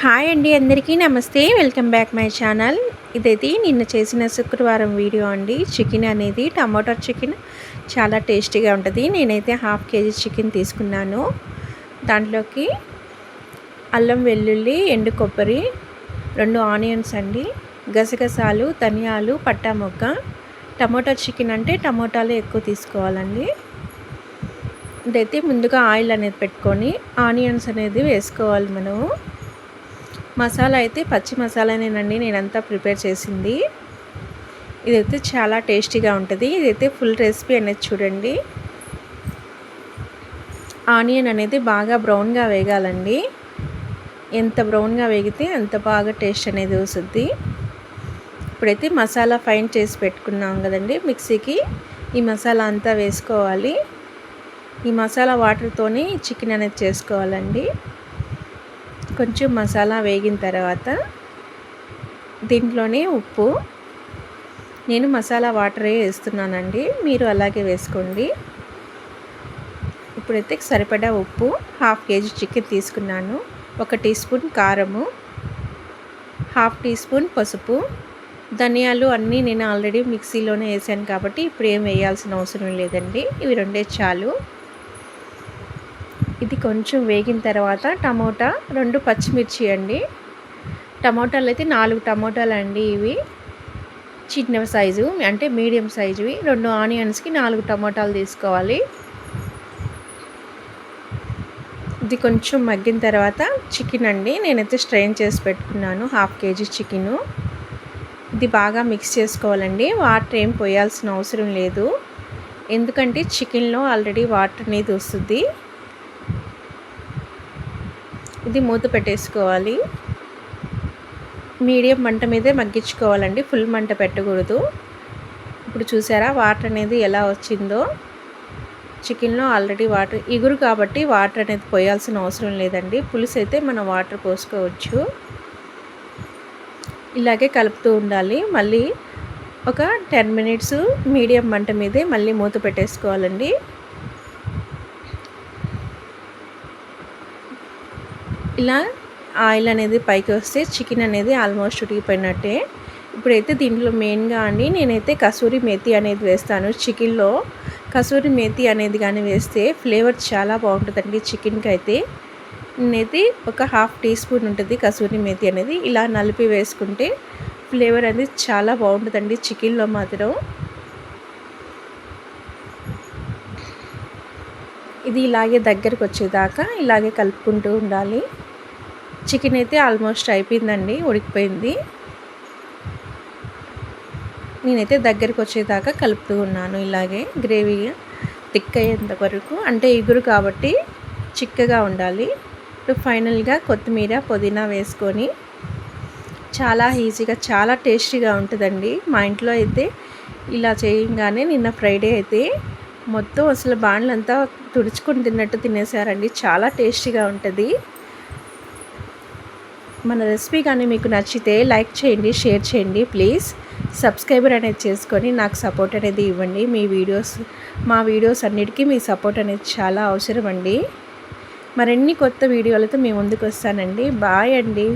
Hi అండి అందరికీ నమస్తే. Welcome back my channel. ఇదైతే నిన్న చేసిన శుక్రవారం వీడియో అండి. చికెన్ అనేది టమాటో చికెన్ చాలా టేస్టీగా ఉంటుంది. నేనైతే హాఫ్ కేజీ చికెన్ తీసుకున్నాను. దాంట్లోకి అల్లం వెల్లుల్లి ఎండు కొబ్బరి రెండు ఆనియన్స్ అండి. గసగసాలు ధనియాలు పట్టా మొగ్గ టమాటో చికెన్ అంటే టమోటాలు ఎక్కువ తీసుకోవాలండి. ఇదైతే ముందుగా ఆయిల్ అనేది పెట్టుకొని ఆనియన్స్ అనేది వేసుకోవాలి మనము. మసాలా అయితే పచ్చి మసాలానేనండి నేనంతా ప్రిపేర్ చేసింది. ఇదైతే చాలా టేస్టీగా ఉంటుంది. ఇదైతే ఫుల్ రెసిపీ అనేది చూడండి. ఆనియన్ అనేది బాగా బ్రౌన్గా వేగాలండి. ఎంత బ్రౌన్గా వేగితే అంత బాగా టేస్ట్ అనేది వస్తుంది. ఇప్పుడైతే మసాలా ఫైన్ చేసి పెట్టుకున్నాం కదండి మిక్సీకి. ఈ మసాలా అంతా వేసుకోవాలి. ఈ మసాలా వాటర్తోనే చికెన్ అనేది చేసుకోవాలండి. కొంచెం మసాలా వేగిన తర్వాత దీంట్లోనే ఉప్పు. నేను మసాలా వాటరే వేస్తున్నానండి. మీరు అలాగే వేసుకోండి. ఇప్పుడైతే సరిపడా ఉప్పు హాఫ్ కేజీ చికెన్ తీసుకున్నాను. ఒక టీ స్పూన్ కారము హాఫ్ టీ స్పూన్ పసుపు. ధనియాలు అన్నీ నేను ఆల్రెడీ మిక్సీలోనే వేసాను కాబట్టి ఇప్పుడు ఏం వేయాల్సిన అవసరం లేదండి. ఇవి రెండే చాలు. ఇది కొంచెం వేగిన తర్వాత టమోటా రెండు పచ్చిమిర్చి అండి. టమోటాలు అయితే నాలుగు టమోటాలు అండి ఇవి. చిన్న సైజు అంటే మీడియం సైజువి రెండు ఆనియన్స్కి నాలుగు టమోటాలు తీసుకోవాలి. ఇది కొంచెం మగ్గిన తర్వాత చికెన్ అండి. నేనైతే స్ట్రెయిన్ చేసి పెట్టుకున్నాను హాఫ్ కేజీ చికెను. ఇది బాగా మిక్స్ చేసుకోవాలండి. వాటర్ ఏం పోయాల్సిన అవసరం లేదు. ఎందుకంటే చికెన్లో ఆల్రెడీ వాటర్ అనేది వస్తుంది. ఇది మూత పెట్టేసుకోవాలి. మీడియం మంట మీదే మగ్గించుకోవాలండి. ఫుల్ మంట పెట్టకూడదు. ఇప్పుడు చూసారా వాటర్ అనేది ఎలా వచ్చిందో? చికెన్లో ఆల్రెడీ వాటర్ ఇగురు కాబట్టి వాటర్ అనేది పోయాల్సిన అవసరం లేదండి. పులుసు అయితే మనం వాటర్ పోసుకోవచ్చు. ఇలాగే కలుపుతూ ఉండాలి. మళ్ళీ ఒక టెన్ మినిట్స్ మీడియం మంట మీదే మళ్ళీ మూత పెట్టేసుకోవాలండి. ఇలా ఆయిల్ అనేది పైకి వస్తే చికెన్ అనేది ఆల్మోస్ట్ ఉడికిపోయినట్టే. ఇప్పుడైతే దీంట్లో మెయిన్గా అండి నేనైతే కసూరి మేతి అనేది వేస్తాను. చికెన్లో కసూరి మేతి అనేది కానీ వేస్తే ఫ్లేవర్ చాలా బాగుంటుందండి చికెన్కి అయితే నేనైతే ఒక హాఫ్ టీ స్పూన్ ఉంటుంది కసూరి మేతి అనేది. ఇలా నలిపి వేసుకుంటే ఫ్లేవర్ అనేది చాలా బాగుంటుందండి చికెన్లో మాత్రం. ఇది ఇలాగే దగ్గరకు వచ్చేదాకా ఇలాగే కలుపుకుంటూ ఉండాలి. చికెన్ అయితే ఆల్మోస్ట్ అయిపోయిందండి ఉడికిపోయింది. నేనైతే దగ్గరికి వచ్చేదాకా కలుపుతూ ఉన్నాను ఇలాగే. గ్రేవీగా థిక్ అయ్యేంత వరకు. అంటే ఇగురు కాబట్టి చిక్కగా ఉండాలి. ఇప్పుడు ఫైనల్గా కొత్తిమీర పుదీనా వేసుకొని చాలా ఈజీగా చాలా టేస్టీగా ఉంటుందండి. మా ఇంట్లో అయితే ఇలా చేయగానే నిన్న ఫ్రైడే అయితే మొత్తం అసలు బాండ్లంతా తుడుచుకొని తిన్నట్టు తినేసారండి. చాలా టేస్టీగా ఉంటుంది. మన రెసిపీ కానీ మీకు నచ్చితే లైక్ చేయండి షేర్ చేయండి ప్లీజ్. సబ్స్క్రైబర్ అనేది చేసుకొని నాకు సపోర్ట్ అనేది ఇవ్వండి. మీ వీడియోస్ మా వీడియోస్ అన్నిటికీ మీ సపోర్ట్ అనేది చాలా అవసరం అండి. మరిన్ని కొత్త వీడియోలతో మీ ముందుకు వస్తానండి. బాయ్ అండి.